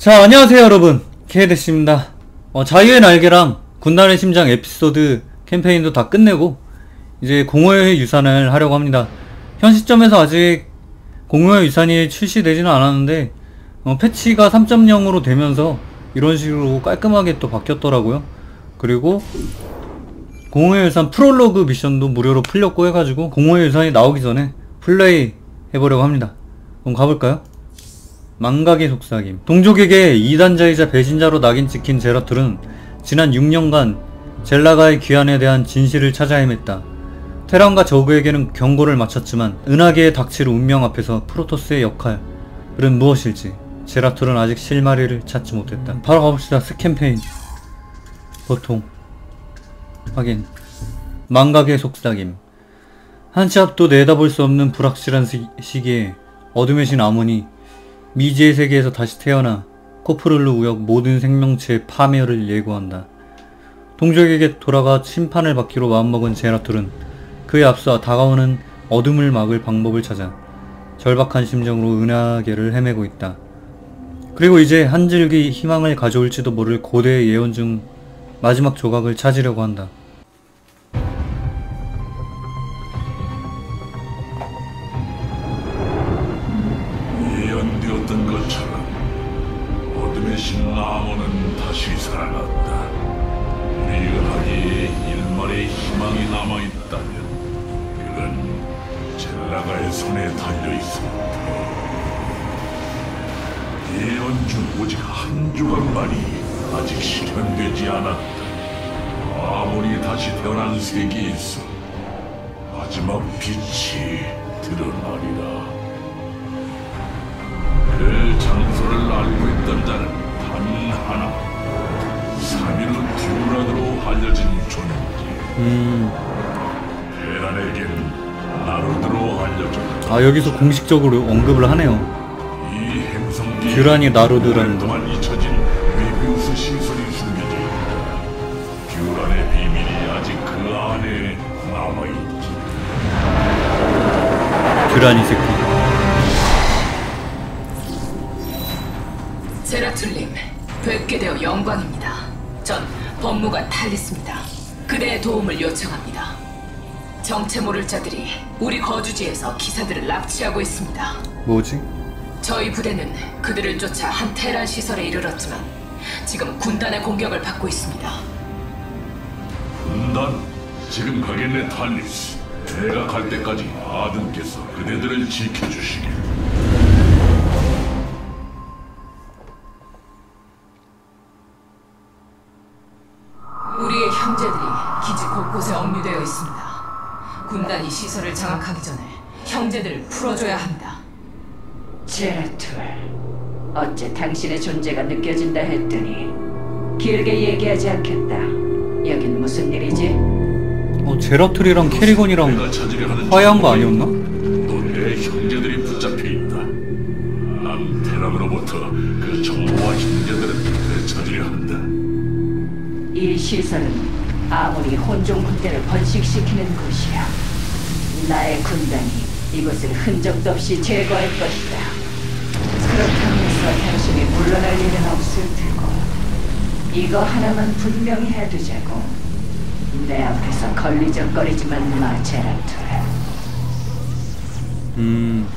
자, 안녕하세요, 여러분. 케이데스입니다. 어, 자유의 날개랑 군단의 심장 에피소드 캠페인도 다 끝내고, 이제 공허의 유산을 하려고 합니다. 현 시점에서 아직 공허의 유산이 출시되지는 않았는데, 어, 패치가 3.0으로 되면서 이런 식으로 깔끔하게 또 바뀌었더라고요. 그리고 공허의 유산 프롤로그 미션도 무료로 풀렸고 해가지고, 공허의 유산이 나오기 전에 플레이 해보려고 합니다. 그럼 가볼까요? 망각의 속삭임. 동족에게 이단자이자 배신자로 낙인 찍힌 제라툴은 지난 6년간 젤라가의 귀환에 대한 진실을 찾아 헤맸다. 테란과 저그에게는 경고를 마쳤지만 은하계의 닥칠 운명 앞에서 프로토스의 역할은 무엇일지 제라툴은 아직 실마리를 찾지 못했다. 바로 가봅시다. 스캠페인. 보통. 확인. 망각의 속삭임. 한치 앞도 내다볼 수 없는 불확실한 시, 시기에 어둠의 신 아몬이 미지의 세계에서 다시 태어나 코프룰루 우역 모든 생명체의 파멸을 예고한다. 동족에게 돌아가 심판을 받기로 마음먹은 제라툴은 그에 앞서 다가오는 어둠을 막을 방법을 찾아 절박한 심정으로 은하계를 헤매고 있다. 그리고 이제 한 줄기 희망을 가져올지도 모를 고대의 예언 중 마지막 조각을 찾으려고 한다. 살아났다. 우리 은하계에 일말의 희망이 남아 있다면 그건 젤라가의 손에 달려 있습니다. 예언 중 오직 한 조각만이 아직 실현되지 않았다. 아몬이 다시 태어난 세계에서 마지막 빛이 드러나리라. 그 장소를 알고 있던 자는 단 하나 듀라드로 알려진 존재 음, 테란에겐 나루드로 알려졌다 아 여기서 공식적으로 언급을 하네요. 이 행성 듀란이 나루드라는 거. 동안 잊혀진 메비우스 시설이 숨겨져 있다 듀란의 비밀이 아직 그 안에 남아 있지 듀란이 새끼. 제라툴님, 뵙게 되어 영광입니다. 전 법무관 탈리스입니다. 그대의 도움을 요청합니다. 정체 모를 자들이 우리 거주지에서 기사들을 납치하고 있습니다. 뭐지? 저희 부대는 그들을 쫓아 한 테란 시설에 이르렀지만 지금 군단의 공격을 받고 있습니다. 군단 지금 가겠네 탈리스 내가 갈 때까지 아든께서 그대들을 지켜주시길 군단이 시설을 장악하기 전에 형제들을 풀어줘야 합니다. 제라툴, 어째 당신의 존재가 느껴진다 했더니 길게 얘기하지 않겠다. 여긴 무슨 일이지? 어 제라툴이랑 캐리건이랑 화해한 거 아니었나? 너내 형제들이 붙잡혀 있다. 난 테란으로부터 그 정보와 형제들을 되찾으려 한다. 이 시설은 아무리 혼종 군대를 번식시키는 곳이야. 나의 군단이 이곳을 흔적도 없이 제거할 것이다. 그렇다면서 당신이 물러날 일은 없을 테고 이거 하나만 분명히 해두자고. 내 앞에서 걸리적거리지만 마, 제라툴. 음,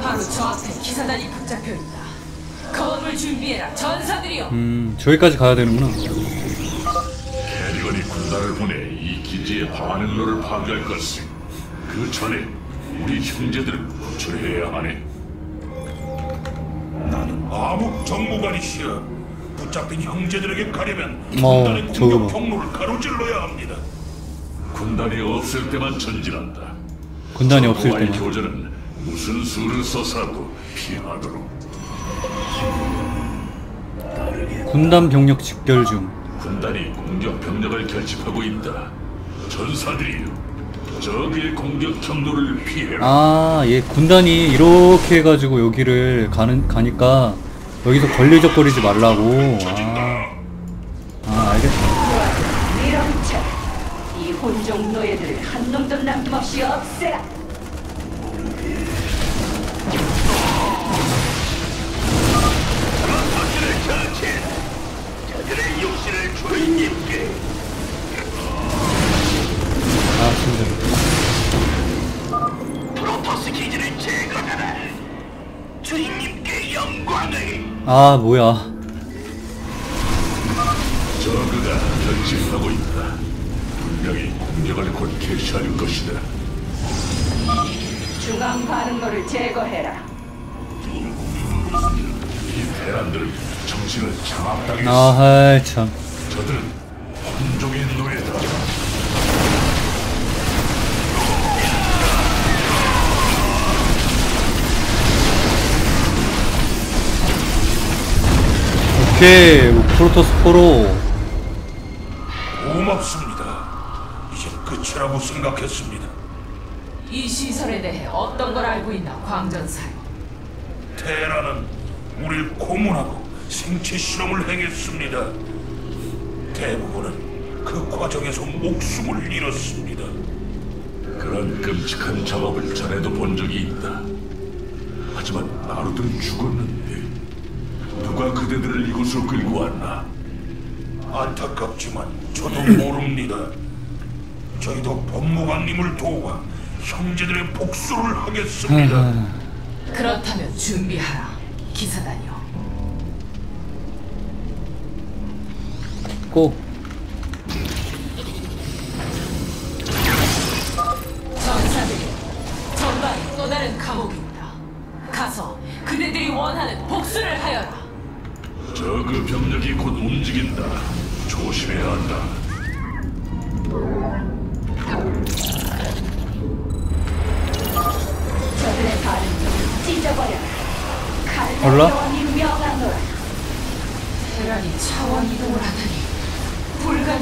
바로 저 앞에 기사단이 붙잡혀 있다. 검을 준비해라, 전사들이여. 음, 저기까지 가야 되는구나. 캐리건이 군단을 보내 이 기지의 반응로를 파괴할 것을 그 전에 우리 형제들을 구출해야 하네. 나는 암흑 정무관이시여 붙잡힌 형제들에게 가려면 어, 군단의 저거 공격 봐. 경로를 가로질러야 합니다. 군단이 없을 때만 전진한다. 군단이 없을 때만. 교전은 무슨 수를 써서라도 피하도록. 군단 병력 직결 중. 군단이 공격 병력을 결집하고 있다. 전사들이여, 적의 공격 경로를 피해라. 아, 얘 군단이 이렇게 해가지고 여기를 가는, 가니까 여기서 걸리적거리지 말라고. 아, 아 알겠어. 밀어붙여. 이 혼종 노예들을 한 놈도 남김없이 없애라. 저들의 육신을 주인님께 아, 진짜. 프로토스 기지를 제거하라. 주인님께 영광을. 아, 뭐야. 저그가 변질하고 있다. 분명히 공격을 곧 개시할 것이다. 중앙 반응거를 제거해라. 이 대란들은 정신을 장악당했어. 아, 참. 저들은 혼종의 노예다. 오케이. 프로토스 포로. 고맙습니다. 이제 끝이라고 생각했습니다. 이 시설에 대해 어떤 걸 알고 있나 광전사요. 테라는 우릴 고문하고 생체 실험을 행했습니다. 대부분은 그 과정에서 목숨을 잃었습니다. 그런 끔찍한 작업을 전에도 본 적이 있다. 하지만 나루들은 죽었는데 누가 그대들을 이곳으로 끌고 왔나? 안타깝지만 저도 모릅니다. 저희도 법무관님을 도와 형제들의 복수를 하겠습니다. 그렇다면 준비하라. 기사단이요. 고. 전사들이 전방에 또 다른 감옥입니다. 가서 그대들이 원하는 복수를 하여라. 저그 병력이 곧 움직인다. 조심해야 한다. 저들의 반응을 찢어버려라. 몰라? 차원 이동을 하다니.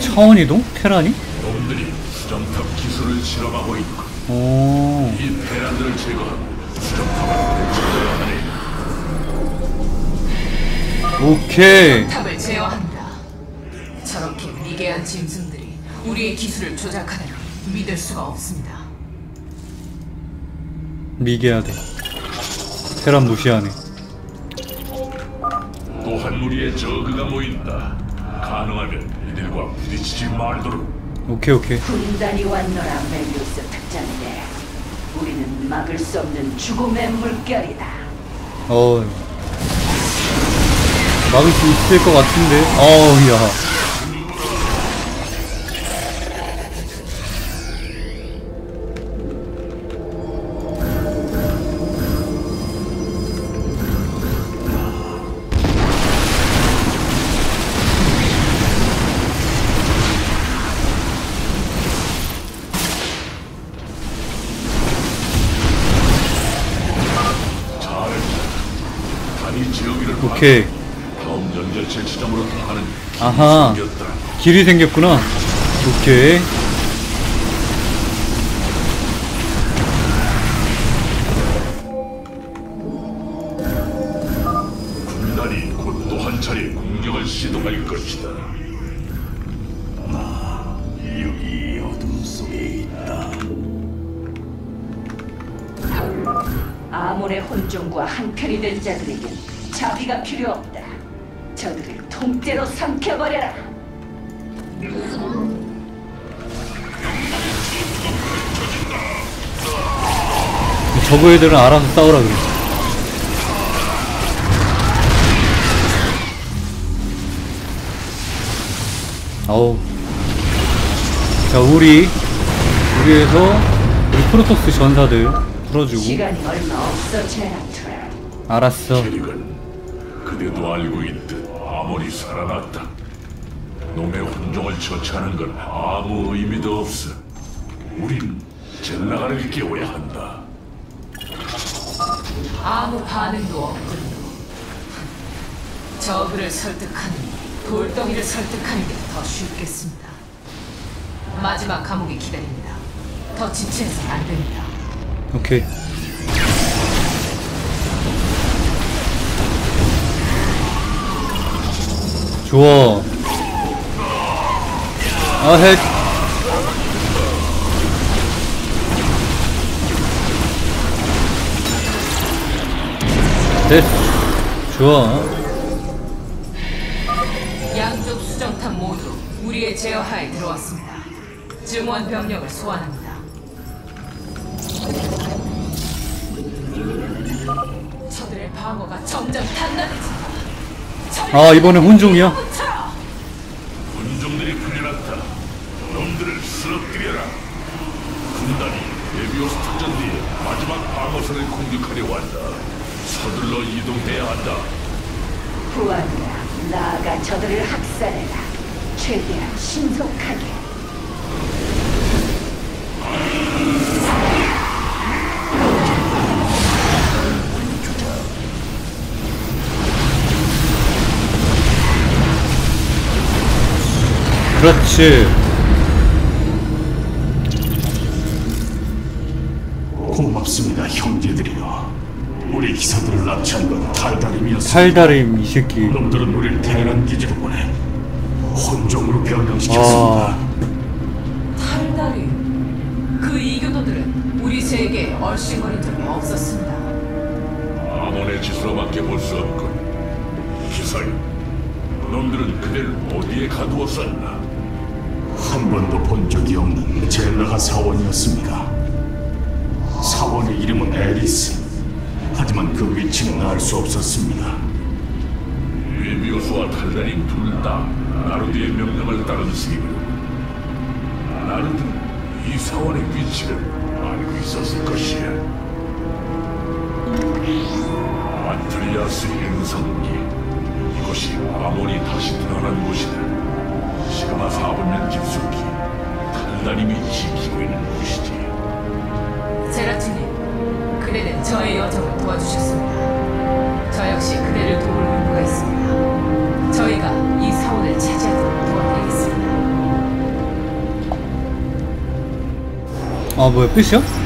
차원 이동? 테란이? 놈들이 수정탑 기술을 실험하고 있고 오. 이 대란들을 제거하고 수정탑을 되찾아야 하네. 오케이. 탑을 제어한다. 저렇게 미개한 짐승들이 우리의 기술을 조작하다니 믿을 수가 없습니다. 미개하대. 테란 무시하네. 또한 무리의 저그가 모인다. 가능하면 이들과 부딪히지 말도록. 오케이, 오케이. 군단이 왔노라 멜리우스 특전대. 우리는 막을 수 없는 죽음의 물결이다. 어. 막을 수 있을 것 같은데. 어우, 야. 오케이. 다음 연결체 지점으로 가는 아하. 길이 생겼구나. 오케이. 군단이 곧 또 한 차례 공격을 시도할 것이다. 여기 어둠 속에 있다. 아몬의 혼종과 한편이 된 자들에겐 자비가 필요 없다. 저들을 통째로 삼켜버려라. 저거 애들은 알아서 싸우라 그래. 어우. 자, 우리, 우리에서, 우리 프로토스 전사들 풀어주고. 시간이 얼마 없어, 제라투라. 알았어. 캐릭은 그대도 알고 있듯 아무리 살아났다. 놈의 혼종을 처치하는 건 아무 의미도 없어. 우린 젤라가를 깨워야 한다. 아무 반응도 없군요. 저그를 설득하는 돌덩이를 설득하는 게 더 쉽겠습니다. 마지막 감옥이 기다립니다. 더 지체해서는 안 됩니다. 오케이. 좋아. 아, 헷. 됐어. 좋아. 양쪽 수정탑 모두 우리의 제어하에 들어왔습니다. 증원 병력을 소환합니다. 저들의 방어가 점점 단단해진다. 아, 이번에 혼종이야? 군종들이 풀려났다. 놈들을 쓰러뜨려라. 군단이 에비오스 특전 뒤에 마지막 방어선을 공격하려 한다. 서둘러 이동해야 한다. 후아노라, 나아가 저들을 학살해라. 최대한 신속하게. 그렇지. 고맙습니다, 형제들이여. 우리 기사들을 납치한 건 달달임이었습니다. 살다림, 이 새끼. 놈들은 우리를 테란 기지로 보내 혼종으로 변경시켰습니다. 아, 탈다리. 그 이교도들은 우리 세계에 얼씬거린 적이 없었습니다. 아몬의 짓으로밖에 볼 수 없군. 기사여, 놈들은 그대를 어디에 가두었었나? 한 번도 본 적이 없는 젤라가 사원이었습니다. 사원의 이름은 에리스. 하지만 그 위치는 알 수 없었습니다. 에비오스와 탈다린 둘다 나루드의 명령을 따른 승이군. 나루드는 이 사원의 위치를 알고 있었을 것이야. 아틀리아스 행성기 이곳이 아몬이 다시 드러난 곳이다. 시그마 4분면 깊숙이 탈다림이 지키고 있는 곳이지. 제라투님, 그대는 저의 여정을 도와주셨습니다. 저 역시 그대를 도울 의무가 있습니다. 저희가 이 사원을 차지하도록 도와드리겠습니다. 아, 뭐야, 끝이야?